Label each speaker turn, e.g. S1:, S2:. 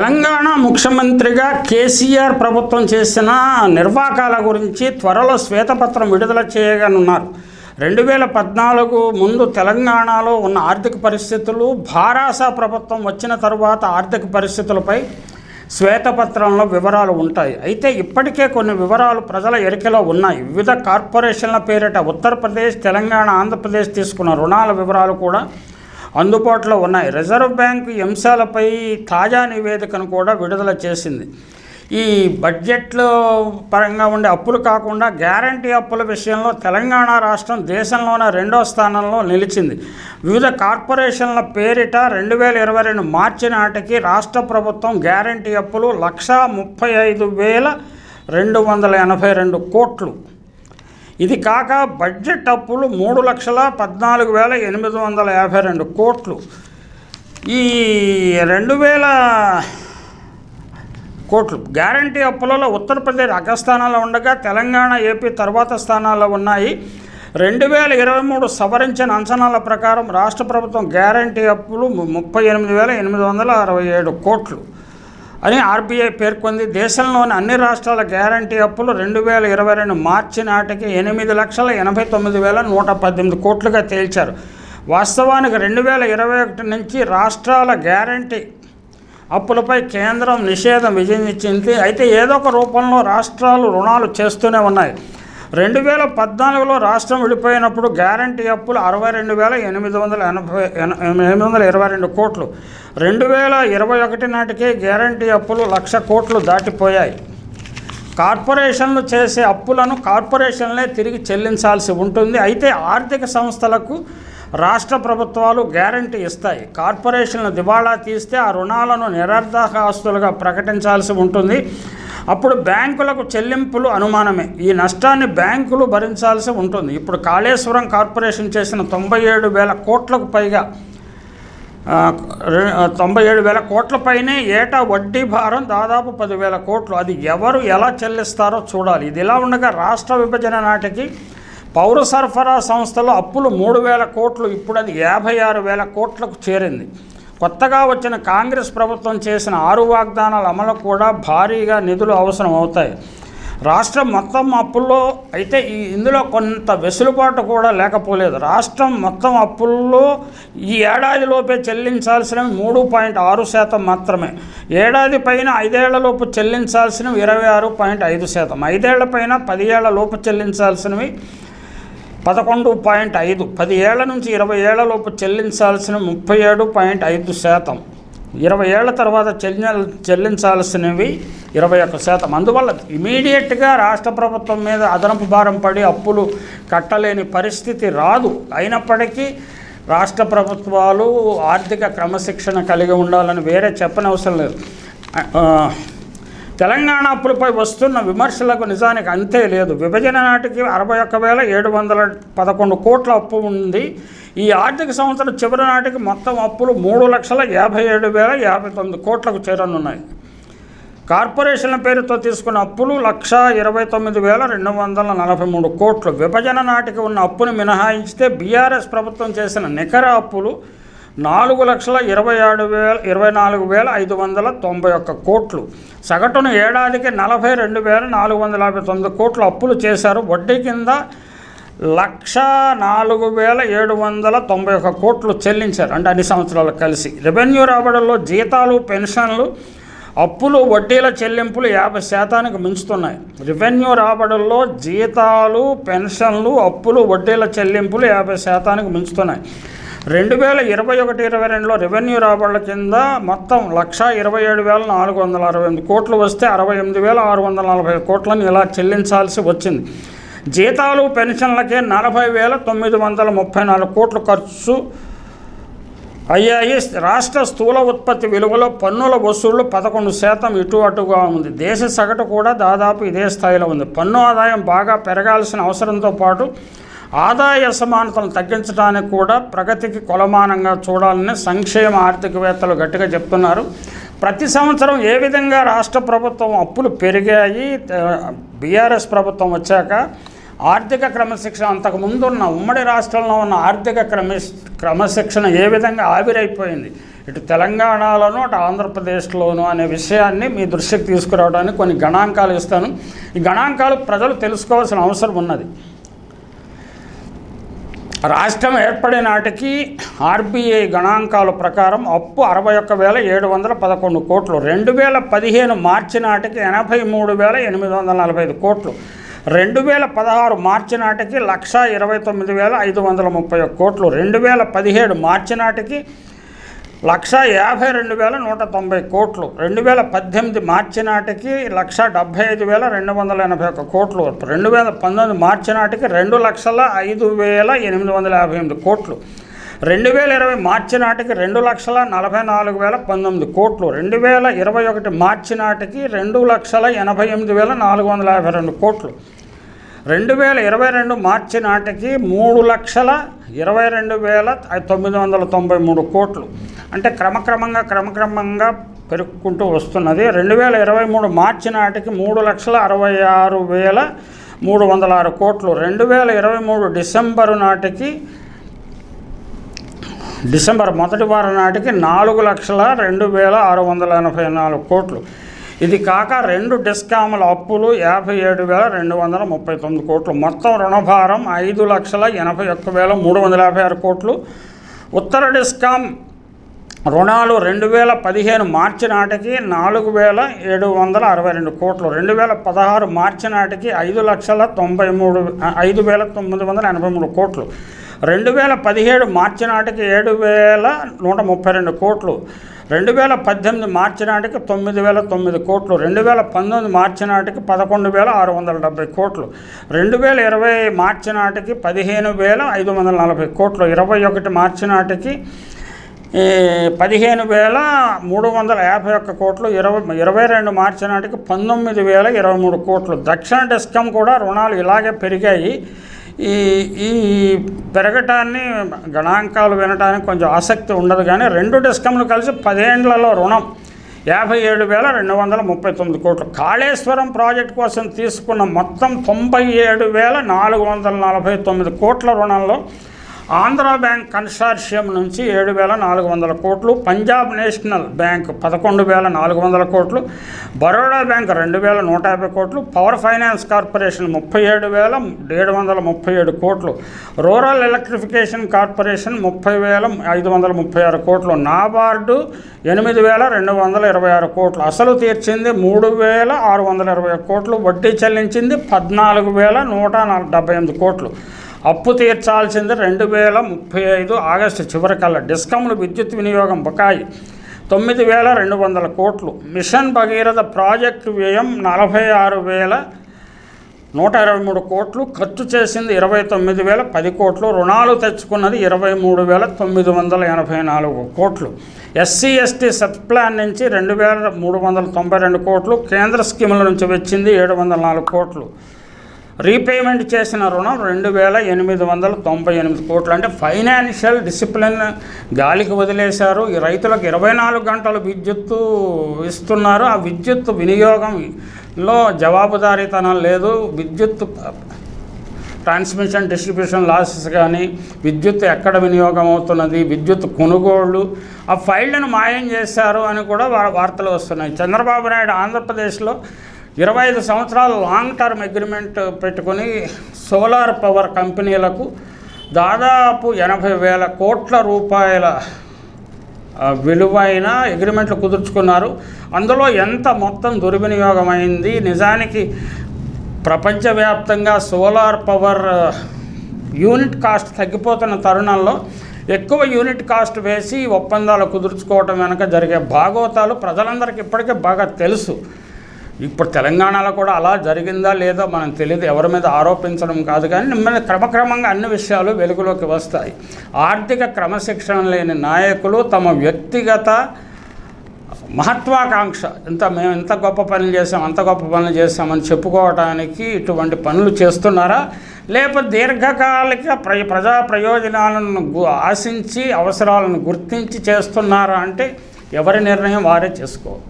S1: తెలంగాణ ముఖ్యమంత్రిగా కేసీఆర్ ప్రభుత్వం చేసిన నిర్వాకాల గురించి త్వరలో శ్వేతపత్రం విడుదల చేయగనున్నారు. రెండు వేల పద్నాలుగు ముందు తెలంగాణలో ఉన్న ఆర్థిక పరిస్థితులు భారాస ప్రభుత్వం వచ్చిన తరువాత ఆర్థిక పరిస్థితులపై శ్వేతపత్రంలో వివరాలు ఉంటాయి. అయితే ఇప్పటికే కొన్ని వివరాలు ప్రజల ఎరికలో ఉన్నాయి. వివిధ కార్పొరేషన్ల పేరిట ఉత్తరప్రదేశ్ తెలంగాణ ఆంధ్రప్రదేశ్ తీసుకున్న రుణాల వివరాలు కూడా అందుబాటులో ఉన్నాయి. రిజర్వ్ బ్యాంకు అంశాలపై తాజా నివేదికను కూడా విడుదల చేసింది. ఈ బడ్జెట్లో పరంగా ఉండే అప్పులు కాకుండా గ్యారంటీ అప్పుల విషయంలో తెలంగాణ రాష్ట్రం దేశంలోనే రెండో స్థానంలో నిలిచింది. వివిధ కార్పొరేషన్ల పేరిట రెండు వేల ఇరవై రెండు మార్చి నాటికి రాష్ట్ర ప్రభుత్వం గ్యారంటీ అప్పులు లక్షా ముప్పై ఐదు వేల రెండు వందల ఎనభై రెండు కోట్లు. ఇది కాక బడ్జెట్ అప్పులు మూడు లక్షల పద్నాలుగు వేల ఎనిమిది వందల యాభై రెండు కోట్లు. ఈ రెండు వేల కోట్లు గ్యారంటీ అప్పులలో ఉత్తరప్రదేశ్ అగ్రస్థానాల్లో ఉండగా తెలంగాణ ఏపీ తర్వాత స్థానాల్లో ఉన్నాయి. రెండు వేల ఇరవై మూడు సవరించిన అంచనాల ప్రకారం రాష్ట్ర ప్రభుత్వం గ్యారంటీ అప్పులు ముప్పై ఎనిమిది వేల ఎనిమిది వందల అరవై ఏడు కోట్లు. అని ఆర్బీఐ పేర్కొంది. దేశంలోని అన్ని రాష్ట్రాల గ్యారంటీ అప్పులు రెండు వేల ఇరవై రెండు మార్చి నాటికి ఎనిమిది లక్షల ఎనభై తొమ్మిది వేల నూట పద్దెనిమిది కోట్లుగా తేల్చారు. వాస్తవానికి రెండు వేల ఇరవై ఒకటి నుంచి రాష్ట్రాల గ్యారంటీ అప్పులపై కేంద్రం నిషేధం విధించింది. అయితే ఏదో ఒక రూపంలో రాష్ట్రాలు రుణాలు చేస్తూనే ఉన్నాయి. రెండు వేల పద్నాలుగులో రాష్ట్రం విడిపోయినప్పుడు గ్యారంటీ అప్పులు అరవై రెండు వేల ఎనిమిది వందల ఎనభై ఎనిమిది వందల ఇరవై రెండు కోట్లు. రెండు వేల ఇరవై ఒకటి నాటికే గ్యారంటీ అప్పులు లక్ష కోట్లు దాటిపోయాయి. కార్పొరేషన్లు చేసే అప్పులను కార్పొరేషన్లే తిరిగి చెల్లించాల్సి ఉంటుంది. అయితే ఆర్థిక సంస్థలకు రాష్ట్ర ప్రభుత్వాలు గ్యారంటీ ఇస్తాయి. కార్పొరేషన్లు దివాళా తీస్తే ఆ రుణాలను నిరర్ధక ఆస్తులుగా ప్రకటించాల్సి ఉంటుంది. అప్పుడు బ్యాంకులకు చెల్లింపులు అనుమానమే. ఈ నష్టాన్ని బ్యాంకులు భరించాల్సి ఉంటుంది. ఇప్పుడు కాళేశ్వరం కార్పొరేషన్ చేసిన తొంభై ఏడు వేల కోట్లకు పైగా తొంభై ఏడు వేల కోట్ల పైనే ఏటా వడ్డీ భారం దాదాపు పదివేల కోట్లు. అది ఎవరు ఎలా చెల్లిస్తారో చూడాలి. ఇది ఇలా ఉండగా రాష్ట్ర విభజన నాటికి పౌర సరఫరా సంస్థలో అప్పులు మూడు వేల కోట్లు ఇప్పుడు అది యాభై ఆరు వేల కోట్లకు చేరింది. కొత్తగా వచ్చిన కాంగ్రెస్ ప్రభుత్వం చేసిన ఆరు వాగ్దానాల అమలు కూడా భారీగా నిధులు అవసరం అవుతాయి రాష్ట్రం మొత్తం అప్పుల్లో అయితే ఈ ఇందులో కొంత వెసులుబాటు కూడా లేకపోలేదు. రాష్ట్రం మొత్తం అప్పుల్లో ఈ ఏడాదిలోపే చెల్లించాల్సినవి మూడు పాయింట్ ఆరు శాతం మాత్రమే. ఏడాది పైన ఐదేళ్ళలోపు చెల్లించాల్సినవి ఇరవై ఆరు పాయింట్ ఐదు శాతం. ఐదేళ్ళ పైన పది లోపు చెల్లించాల్సినవి పదకొండు పాయింట్ ఐదు పది ఏళ్ళ నుంచి ఇరవై ఏళ్ళలోపు చెల్లించాల్సిన ముప్పై ఏడు పాయింట్ ఐదు శాతం. ఇరవై ఏళ్ళ తర్వాత చెల్లి చెల్లించాల్సినవి ఇరవై ఒక్క శాతం. అందువల్ల ఇమీడియట్గా రాష్ట్ర ప్రభుత్వం మీద అదనపు భారం పడి అప్పులు కట్టలేని పరిస్థితి రాదు. అయినప్పటికీ రాష్ట్ర ప్రభుత్వాలు ఆర్థిక క్రమశిక్షణ కలిగి ఉండాలని వేరే చెప్పనవసరం లేదు. తెలంగాణ అప్పులపై వస్తున్న విమర్శలకు నిజానికి అంతే లేదు. విభజన నాటికి అరవై ఒక్క వేల ఏడు వందల పదకొండు కోట్ల అప్పు ఉంది. ఈ ఆర్థిక సంవత్సరం చివరి నాటికి మొత్తం అప్పులు మూడు లక్షల యాభై ఏడు వేల యాభై తొమ్మిది కోట్లకు చేరనున్నాయి. కార్పొరేషన్ల పేరుతో తీసుకున్న అప్పులు లక్ష ఇరవై తొమ్మిది వేల రెండు వందల నలభై మూడు కోట్లు. విభజన నాటికి ఉన్న అప్పును మినహాయించితే బీఆర్ఎస్ ప్రభుత్వం చేసిన నికర అప్పులు నాలుగు లక్షల ఇరవై ఏడు వేల ఇరవై నాలుగు వేల ఐదు వందల తొంభై ఒక్క కోట్లు. సగటున ఏడాదికి నలభై రెండు వేల నాలుగు వందల యాభై తొమ్మిది కోట్లు అప్పులు చేశారు. వడ్డీ కింద లక్ష నాలుగు వేల ఏడు వందల తొంభై ఒక్క కోట్లు చెల్లించారు. అంటే అన్ని సంవత్సరాలకు కలిసి. రెవెన్యూ రాబడుల్లో జీతాలు పెన్షన్లు అప్పులు వడ్డీల చెల్లింపులు యాభై శాతానికి మించుతున్నాయి. రెవెన్యూ రాబడుల్లో జీతాలు పెన్షన్లు అప్పులు వడ్డీల చెల్లింపులు యాభై శాతానికి మించుతున్నాయి. రెండు వేల ఇరవై ఒకటి ఇరవై రెండులో రెవెన్యూ రాబడుల కింద మొత్తం లక్ష ఇరవై ఏడు వేల నాలుగు వందల అరవై ఎనిమిది కోట్లు వస్తే అరవై ఎనిమిది వేల ఆరు వందల నలభై కోట్లను ఇలా చెల్లించాల్సి వచ్చింది. జీతాలు పెన్షన్లకే నలభై వేల తొమ్మిది వందల ముప్పై నాలుగు కోట్లు ఖర్చు అయ్యాయి. రాష్ట్ర స్థూల ఉత్పత్తి విలువలో పన్నుల వసూళ్ళు పదకొండు శాతం ఇటు అటుగా ఉంది. దేశ సగటు కూడా దాదాపు ఇదే స్థాయిలో ఉంది. పన్ను ఆదాయం బాగా పెరగాల్సిన అవసరంతో పాటు ఆదాయ అసమానతను తగ్గించడానికి కూడా ప్రగతికి కొలమానంగా చూడాలని సంక్షేమ ఆర్థికవేత్తలు గట్టిగా చెప్తున్నారు. ప్రతి సంవత్సరం ఏ విధంగా రాష్ట్ర ప్రభుత్వం అప్పులు పెరిగాయి బీఆర్ఎస్ ప్రభుత్వం వచ్చాక ఆర్థిక క్రమశిక్షణ అంతకుముందు ఉన్న ఉమ్మడి రాష్ట్రంలో ఉన్న ఆర్థిక క్రమ క్రమశిక్షణ ఏ విధంగా ఆవిరైపోయింది? ఇటు తెలంగాణలోను అటు ఆంధ్రప్రదేశ్లోను అనే విషయాన్ని మీ దృష్టికి తీసుకురావడానికి కొన్ని గణాంకాలు ఇస్తాను. ఈ గణాంకాలు ప్రజలు తెలుసుకోవాల్సిన అవసరం ఉన్నది. రాష్ట్రం ఏర్పడినాటికి ఆర్బీఐ గణాంకాల ప్రకారం అప్పు అరవై ఒక్క వేల ఏడు వందల పదకొండు కోట్లు రెండు వేల పదిహేను మార్చి నాటికి ఎనభై మూడు వేల ఎనిమిది వందల నలభై ఐదు కోట్లు రెండు వేల పదహారు మార్చి నాటికి లక్ష ఇరవై తొమ్మిది వేల ఐదు వందల ముప్పై ఒక్క కోట్లు రెండు వేల పదిహేడు మార్చి నాటికి లక్ష యాభై రెండు వేల నూట తొంభై కోట్లు. రెండు వేల పద్దెనిమిది మార్చి నాటికి లక్ష డెబ్భై ఐదు వేల రెండు వందల ఎనభై ఒక్క కోట్లు రెండు వేల పంతొమ్మిది మార్చి నాటికి రెండు లక్షల ఐదు వేల ఎనిమిది వందల యాభై ఎనిమిది కోట్లు. రెండు వేల ఇరవై మార్చి నాటికి రెండు లక్షల నలభై నాలుగు వేల పంతొమ్మిది కోట్లు. రెండు వేల ఇరవై ఒకటి మార్చి నాటికి రెండు లక్షల ఎనభై ఎనిమిది వేల నాలుగు వందల యాభై రెండు కోట్లు. రెండు వేల ఇరవై రెండు మార్చి నాటికి మూడు లక్షల ఇరవై రెండు వేల తొమ్మిది వందల తొంభై మూడు కోట్లు. అంటే క్రమక్రమంగా క్రమక్రమంగా పెరుక్కుంటూ వస్తున్నది. రెండు వేల ఇరవై మూడు మార్చి నాటికి మూడు లక్షల అరవై ఆరు వేల మూడు వందల ఆరు కోట్లు. రెండు వేల ఇరవై మూడు డిసెంబరు నాటికి డిసెంబర్ మొదటి వారం నాటికి నాలుగు లక్షల రెండు వేల ఆరు వందల ఎనభై నాలుగు కోట్లు. ఇది కాక రెండు డిస్కాముల అప్పులు యాభై ఏడు వేల రెండు వందల ముప్పై తొమ్మిది కోట్లు. మొత్తం రుణభారం ఐదు లక్షల ఎనభై ఒక్క వేల మూడు వందల యాభై ఆరు కోట్లు. ఉత్తర డిస్కాం రుణాలు రెండు వేల పదిహేను మార్చి నాటికి నాలుగు వేల ఏడు వందల అరవై రెండు కోట్లు. రెండు వేల పదహారు మార్చి నాటికి ఐదు లక్షల తొంభై మూడు ఐదు వేల తొమ్మిది వందల ఎనభై మూడు కోట్లు. రెండు వేల పదిహేడు మార్చి నాటికి ఏడు వేల నూట ముప్పై రెండు కోట్లు. రెండు వేల పద్దెనిమిది మార్చి నాటికి తొమ్మిది వేల తొమ్మిది కోట్లు. రెండు వేల పంతొమ్మిది మార్చి నాటికి పదకొండు వేల ఆరు వందల డెబ్బై కోట్లు. రెండు వేల ఇరవై మార్చి నాటికి పదిహేను వేల ఐదు వందల నలభై కోట్లు. ఇరవై ఒకటి మార్చి నాటికి పదిహేను వేల మూడు వందల యాభై ఒక్క కోట్లు. ఇరవై ఇరవై రెండు మార్చి నాటికి పంతొమ్మిది వేల ఇరవై మూడు కోట్లు. దక్షిణ డిస్కం కూడా రుణాలు ఇలాగే పెరిగాయి. ఈ ఈ పెరగటాన్ని గణాంకాలు వినటానికి కొంచెం ఆసక్తి ఉండదు కానీ రెండు డిస్కంలు కలిసి పదేండ్లలో రుణం. యాభై ఏడు వేల రెండు వందల ముప్పై తొమ్మిది కోట్లు. కాళేశ్వరం ప్రాజెక్ట్ కోసం తీసుకున్న మొత్తం తొంభై ఏడు వేల నాలుగు వందల నలభై తొమ్మిది కోట్ల రుణంలో ఆంధ్ర బ్యాంక్ కన్సార్షియం నుంచి ఏడు వేల నాలుగు వందల కోట్లు పంజాబ్ నేషనల్ బ్యాంక్ పదకొండు వేల నాలుగు వందల కోట్లు బరోడా బ్యాంక్ రెండు వేల నూట యాభై కోట్లు పవర్ ఫైనాన్స్ కార్పొరేషన్ ముప్పై ఏడు వేల ఏడు వందల ముప్పై ఏడు కోట్లు రూరల్ ఎలక్ట్రిఫికేషన్ కార్పొరేషన్ ముప్పై వేల ఐదు వందల ముప్పై ఆరు కోట్లు నాబార్డు ఎనిమిది వేల రెండు వందల ఇరవై ఆరు కోట్లు. అసలు తీర్చింది మూడు వేల ఆరు వందల ఇరవై కోట్లు వడ్డీ చెల్లించింది పద్నాలుగు వేల నూట డెబ్బై ఎనిమిది కోట్లు. అప్పు తీర్చాల్సింది రెండు వేల ముప్పై ఐదు ఆగస్టు చివరికల్లా. డిస్కమ్లు విద్యుత్ వినియోగం బకాయి తొమ్మిది వేల రెండు వందల కోట్లు. మిషన్ భగీరథ ప్రాజెక్టు వ్యయం నలభై ఆరు వేల నూట ఇరవై మూడు కోట్లు. ఖర్చు చేసింది ఇరవై తొమ్మిది వేల పది కోట్లు. రుణాలు తెచ్చుకున్నది ఇరవై మూడు వేల తొమ్మిది వందల ఎనభై నాలుగు కోట్లు. ఎస్సీ ఎస్టీ సబ్ ప్లాన్ నుంచి రెండు వేల మూడు వందల తొంభై రెండు కోట్లు. కేంద్ర స్కీముల నుంచి వచ్చింది ఏడు వందల నాలుగు కోట్లు. రీపేమెంట్ చేసిన రుణం రెండు వేల ఎనిమిది వందల తొంభై ఎనిమిది కోట్లు. అంటే ఫైనాన్షియల్ డిసిప్లిన్ గాలికి వదిలేశారు. ఈ రైతులకు ఇరవై నాలుగు గంటలు విద్యుత్తు ఇస్తున్నారు. ఆ విద్యుత్ వినియోగంలో జవాబుదారీతనం లేదు. విద్యుత్ ట్రాన్స్మిషన్ డిస్ట్రిబ్యూషన్ లాసెస్ కానీ విద్యుత్ ఎక్కడ వినియోగం అవుతున్నది విద్యుత్ కొనుగోళ్ళు ఆ ఫైళ్ళను మాయం చేశారు అని కూడా వార్తలు వస్తున్నాయి. చంద్రబాబు నాయుడు ఆంధ్రప్రదేశ్లో ఇరవై ఐదు సంవత్సరాలు లాంగ్ టర్మ్ అగ్రిమెంట్ పెట్టుకొని సోలార్ పవర్ కంపెనీలకు దాదాపు ఎనభై వేల కోట్ల రూపాయల విలువైన అగ్రిమెంట్లు కుదుర్చుకున్నారు. అందులో ఎంత మొత్తం దుర్వినియోగమైంది? నిజానికి ప్రపంచవ్యాప్తంగా సోలార్ పవర్ యూనిట్ కాస్ట్ తగ్గిపోతున్న తరుణంలో ఎక్కువ యూనిట్ కాస్ట్ వేసి ఒప్పందాలు కుదుర్చుకోవటం వెనక జరిగే భాగోతాలు ప్రజలందరికీ ఇప్పటికే బాగా తెలుసు. ఇప్పుడు తెలంగాణలో కూడా అలా జరిగిందా లేదా మనం తెలియదు. ఎవరి మీద ఆరోపించడం కాదు కానీ నెమ్మది క్రమక్రమంగా అన్ని విషయాలు వెలుగులోకి వస్తాయి. ఆర్థిక క్రమశిక్షణ లేని నాయకులు తమ వ్యక్తిగత మహత్వాకాంక్ష ఇంత మేము ఇంత గొప్ప పనులు చేసాం అంత గొప్ప పనులు చేసామని చెప్పుకోవడానికి ఇటువంటి పనులు చేస్తున్నారా? లేకపోతే దీర్ఘకాలిక ప్ర ప్రజా ప్రయోజనాలను ఆశించి అవసరాలను గుర్తించి చేస్తున్నారా అంటే ఎవరి నిర్ణయం వారే చేసుకోవాలి.